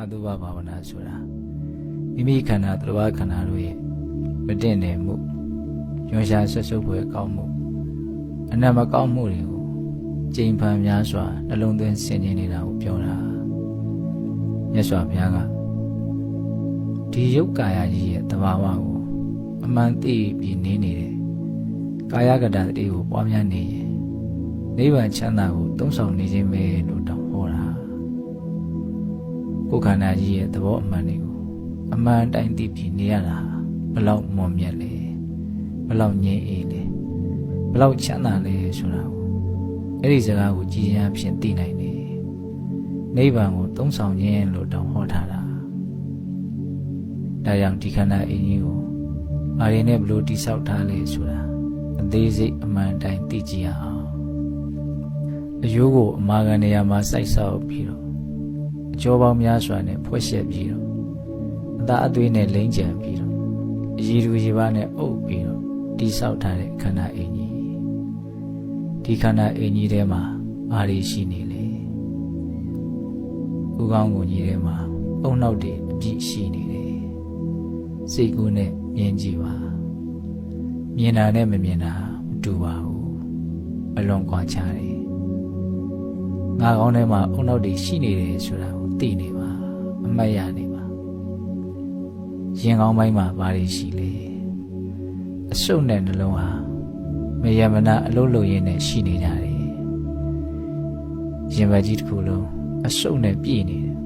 အတုပဘာဝနာဆိုတာမိမိခန္ဓာသတ္တဝါခန္ဓာတို့ရဲ့မတင့်တယ်မှုရွှန်ရှားဆက်စုပ်ဖွယ်ကောင်းမှုအနတ်မကောင်းမှုတွေကိုကြိမ်ဖန်များစွာနှလုံးသွင်းဆင်ခြင်နေတာကိုပြောတာမြတ်စွာဘုရားကဒီယုတ်ကာယကြီးရဲ့တဘာဝကိုအမှန်သိပြီးနေနေတယ်ကာယကတ္တတတိကိုပွားများနေရင်နိဗ္ဗာန်ချမ်းသာကိုသုံးဆောင်နေခြင်းပဲလို့တောင်းဟောတာ ကိုယ်ခန္ဓာကြီးရဲ့သဘောအမှန်တွေကိုအမှန်တိုင်းသိပြီးနေရတာဘလောက်မွန်မြတ်လဲဘလောက်ငြိမ်းအေးလဲဘလောက်ချမ်းသာလဲဆိုတာကိုအဲ့ဒီစကားကိုကြည်ရင်အဖြစ်သိနိုင်တယ်နိဗ္ဗာန်ကိုသုံးဆောင်ခြင်းလို့တောင်းဟောထားတာဒါကြောင့်ဒီခန္ဓာအင်းကြီးကိုအာရင်နဲ့ဘလို့တိဆောက်ထားလဲဆိုတာအသေးစိတ်အမှန်တိုင်းသိကြည့်ရအောင်အယိုးကိုအမာခံနေရာမှာစိုက်ဆောက်ပြီးတော့အ ကျော်ပေါင်းများစွာနဲ့ဖွဲ့ရှက်ပြီးတော့အသာအသွေးနဲ့လိမ့်ကြံပြီးတော့အရည်သူရည်ပါနဲ့အုပ်ပြီးတော့တိဆောက်ထားတဲ့ခန္ဓာအင်းကြီးဒီခန္ဓာအင်းကြီးထဲမှာဘာတွေရှိနေလဲဥကောင်းကိုကြီးထဲမှာအုံနောက်တွေအပြည့်ရှိနေတယ်စိတ်ကူးနဲ့မြင်ကြည့်ပါမြင်တာနဲ့မမြင်တာမတူပါဘူးအလွန်ကွာခြားတယ် ငါကောင်းထဲမှာအုံနောက်တွေရှိနေတယ်ဆိုတာကိုသိနေပါအမှတ်ရနေပါရင်ကောင်းပိုင်းမှာဘာတွေရှိလဲအစုပ်နဲ့နှလုံးဟာမယမနာအလုံးလုံးရင်းနဲ့ရှိနေကြတယ်ရင်ဘတ်ကြီးတစ်ခုလုံးအစုပ်နဲ့ပြည့်နေတယ်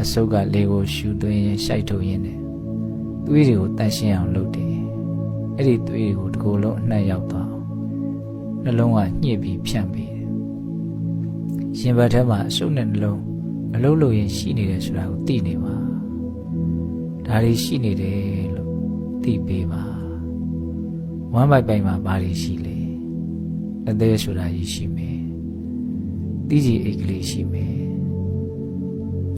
အစုပ်ကလေကိုရှူသွင်းရင်ရှိုက်ထုတ်ရင်းနဲ့သွေးတွေကိုတန့်ရှင်းအောင်လုပ်တယ်အဲ့ဒီသွေးတွေကိုတစ်ကိုယ်လုံးအနှံ့ရောက်သွားအောင်နှလုံးကညှစ်ပြီးဖြန့်ပေးတယ် ရင်ဘတ်ထဲမှာအစုပ်နဲ့နှလုံးအလုံးလုံးရင်ရှိနေတယ်ဆိုတာကိုသိနေပါဒါတွေရှိနေတယ်လို့သိပေးပါဝမ်းပိုက်ပိုက်မှာဘာတွေရှိလဲအသေးဆိုတာကြီးရှိမယ်တိကြီးအိတ်ကလေးရှိမယ်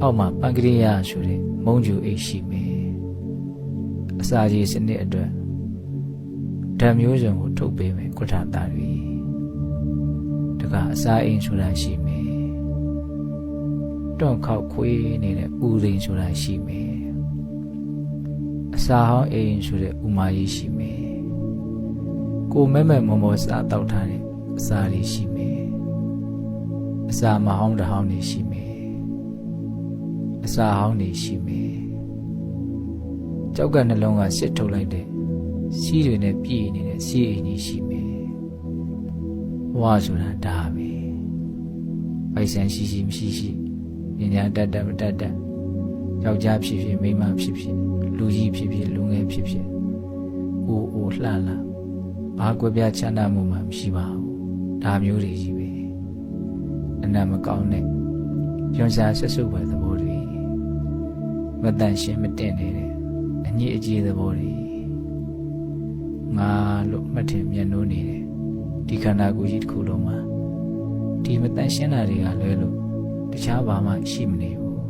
အောက်မှာပန်ကရိယာဆိုတဲ့မုံကျူအိတ်ရှိမယ်အစာကြီးစနစ်အတွက်ဓာတ်မျိုးစုံကိုထုတ်ပေးမယ်ကုဋ္ဌတာတွေတကအစာအိမ်ဆိုတာရှိမယ် တွန့်ခောက်ခွေးနေတဲ့ဥရင်းဆိုတာရှိမယ်အစာဟောင်းအိမ်ဆိုတဲ့ဥမာကြီးရှိမယ်ကိုမဲမဲမော်မော်စားတောက်ထားတဲ့အစာတွေရှိမယ်အစာမဟောင်းတဟောင်းတွေရှိမယ်အစာဟောင်းတွေရှိမယ်ကြောက်ကနှလုံးကစစ်ထုတ်လိုက်တဲ့စီးတွေနဲ့ပြည့်နေတဲ့စီးအိမ်ကြီးရှိမယ်ဝါဆိုတာဒါပဲပိုက်ဆံရှိရှိမရှိရှိ ပညာတတ်တတ်မတတ်တတ်ယောက်ျားဖြစ်ဖြစ်မိန်းမဖြစ်ဖြစ်လူကြီးဖြစ်ဖြစ်လူငယ်ဖြစ်ဖြစ်အိုးအိုးလှလှဘာကွဲပြားချမ်းသာမှုမှမရှိပါဘူးဒါမျိုးတွေကြီးပဲအနံ့မကောင်းတဲ့ညွန်ရှာဆက်စုပ်ပဲသဘောတွေမတန်ရှင်းမတင့်နေတဲ့အညစ်အကြေးသဘောတွေငါလို့မှတ်ထင်မျက်နှိုးနေတယ်ဒီခန္ဓာကိုယ်ကြီးတစ်ခုလုံးမှာဒီမတန်ရှင်းတာတွေကလွဲလို့ တခြားဘာမှရှိမနေဘူး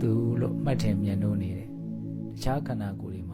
သူလို့မှတ်ထင်မျက်နှိုးနေတယ်တခြားခန္ဓာကိုယ်